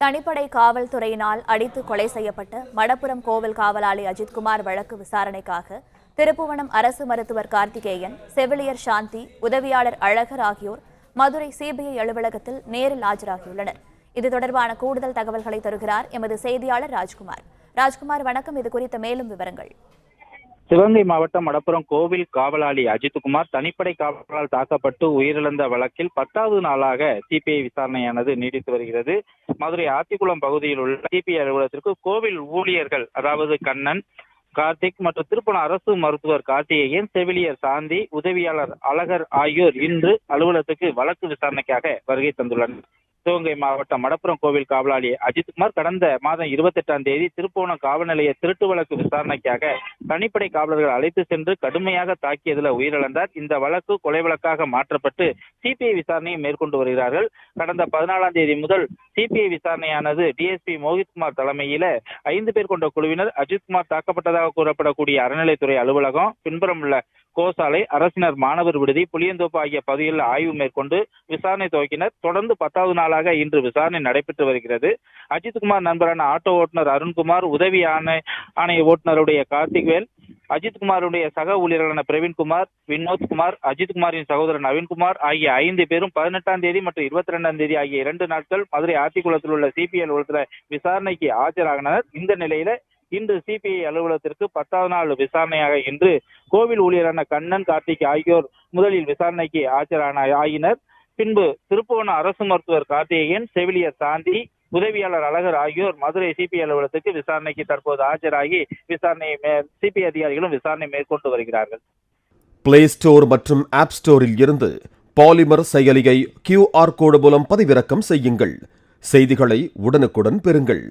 தனிப்படை காவல்துறையினால் அடித்து கொலை செய்யப்பட்ட மடப்புரம் கோவில் காவலாளி அஜித்குமார் வழக்கு விசாரணைக்காக திருப்புவனம் அரசு மருத்துவர் கார்த்திகேயன் செவிலியர் சாந்தி உதவியாளர் அழகர் ஆகியோர் மதுரை சிபிஐ அலுவலகத்தில் நேரில் ஆஜராகியுள்ளனர். இது தொடர்பான கூடுதல் தகவல்களை தருகிறார் எமது செய்தியாளர் ராஜ்குமார். ராஜ்குமார் வணக்கம். இது குறித்த மேலும் விவரங்கள். சிவகங்கை மாவட்டம் மடப்புறம் கோவில் காவலாளி அஜித்குமார் தனிப்படை காவலால் தாக்கப்பட்டு உயிரிழந்த வழக்கில் பத்தாவது நாளாக சிபிஐ விசாரணையானது நீடித்து வருகிறது. மதுரை ஆத்திக்குளம் பகுதியில் உள்ள சிபிஐ அலுவலகத்திற்கு கோவில் ஊழியர்கள் அதாவது கண்ணன் கார்த்திக் மற்றும் திருப்பணம் அரசு மருத்துவர் கார்த்திகேயன் செவிலியர் சாந்தி உதவியாளர் அழகர் ஆகியோர் இன்று அலுவலகத்துக்கு வழக்கு விசாரணைக்காக வருகை தந்துள்ளனர். சிவகங்கை மாவட்டம் மடப்புறம் கோவில் காவலாளி அஜித்குமார் கடந்த மாதம் இருபத்தி எட்டாம் தேதி திருப்போணம் காவல் நிலைய திருட்டு வழக்கு விசாரணைக்காக தனிப்படை காவலர்கள் அழைத்து சென்று கடுமையாக தாக்கியதில் உயிரிழந்தார். இந்த வழக்கு கொலை வழக்காக மாற்றப்பட்டு சிபிஐ விசாரணையை மேற்கொண்டு வருகிறார்கள். கடந்த பதினாலாம் தேதி முதல் சிபிஐ விசாரணையானது டிஎஸ்பி மோகித்குமார் தலைமையில ஐந்து பேர் கொண்ட குழுவினர். அஜித்குமார் தாக்கப்பட்டதாக கூறப்படக்கூடிய அறநிலைத்துறை அலுவலகம் பின்புறம் உள்ள கோசாலை அரசினர் மாணவர் விடுதி புளியந்தோப்பு ஆகிய பகுதிகளில் ஆய்வு மேற்கொண்டு விசாரணை துவக்கினர். தொடர்ந்து பத்தாவது நாளாக இன்று விசாரணை நடைபெற்று வருகிறது. அஜித்குமார் நண்பரான ஆட்டோ ஓட்டுநர் அருண்குமார் உதவி ஆணை ஆணைய ஓட்டுநருடைய கார்த்திக்வேல் அஜித்குமாருடைய சக ஊழியர்களான பிரவீன்குமார் வினோத்குமார் அஜித்குமாரின் சகோதரர் நவீன்குமார் ஆகிய ஐந்து பேரும் பதினெட்டாம் தேதி மற்றும் இருபத்தி ரெண்டாம் தேதி ஆகிய இரண்டு நாட்கள் மதுரை ஆத்திக்குளத்தில் உள்ள சிபிஎல் உலகத்தில் விசாரணைக்கு ஆஜராகினர். இந்த நிலையில இன்று சிபிஐ அலுவலகத்திற்கு பத்தாவது நாள் விசாரணையாக இன்று கோவில் ஊழியரான கண்ணன் கார்த்திக் ஆகியோர் முதலில் விசாரணைக்கு ஆஜரான ஆகினர். பின்பு திருப்புவன அரசு மருத்துவர் கார்த்திகேயன் செவிலியர் சாந்தி உதவியாளர் அழகர் ஆகியோர் மதுரை சிபிஐ அலுவலகத்துக்கு விசாரணைக்கு தற்போது ஆஜராகி விசாரணையை மே சிபிஐ அதிகாரிகளும் விசாரணை மேற்கொண்டு வருகிறார்கள். பிளே ஸ்டோர் மற்றும் ஆப் ஸ்டோரில் இருந்து பாலிமர் செயலியை கியூஆர் கோடு மூலம் பதிவிறக்கம் செய்யுங்கள். செய்திகளை உடனுக்குடன் பெறுங்கள்.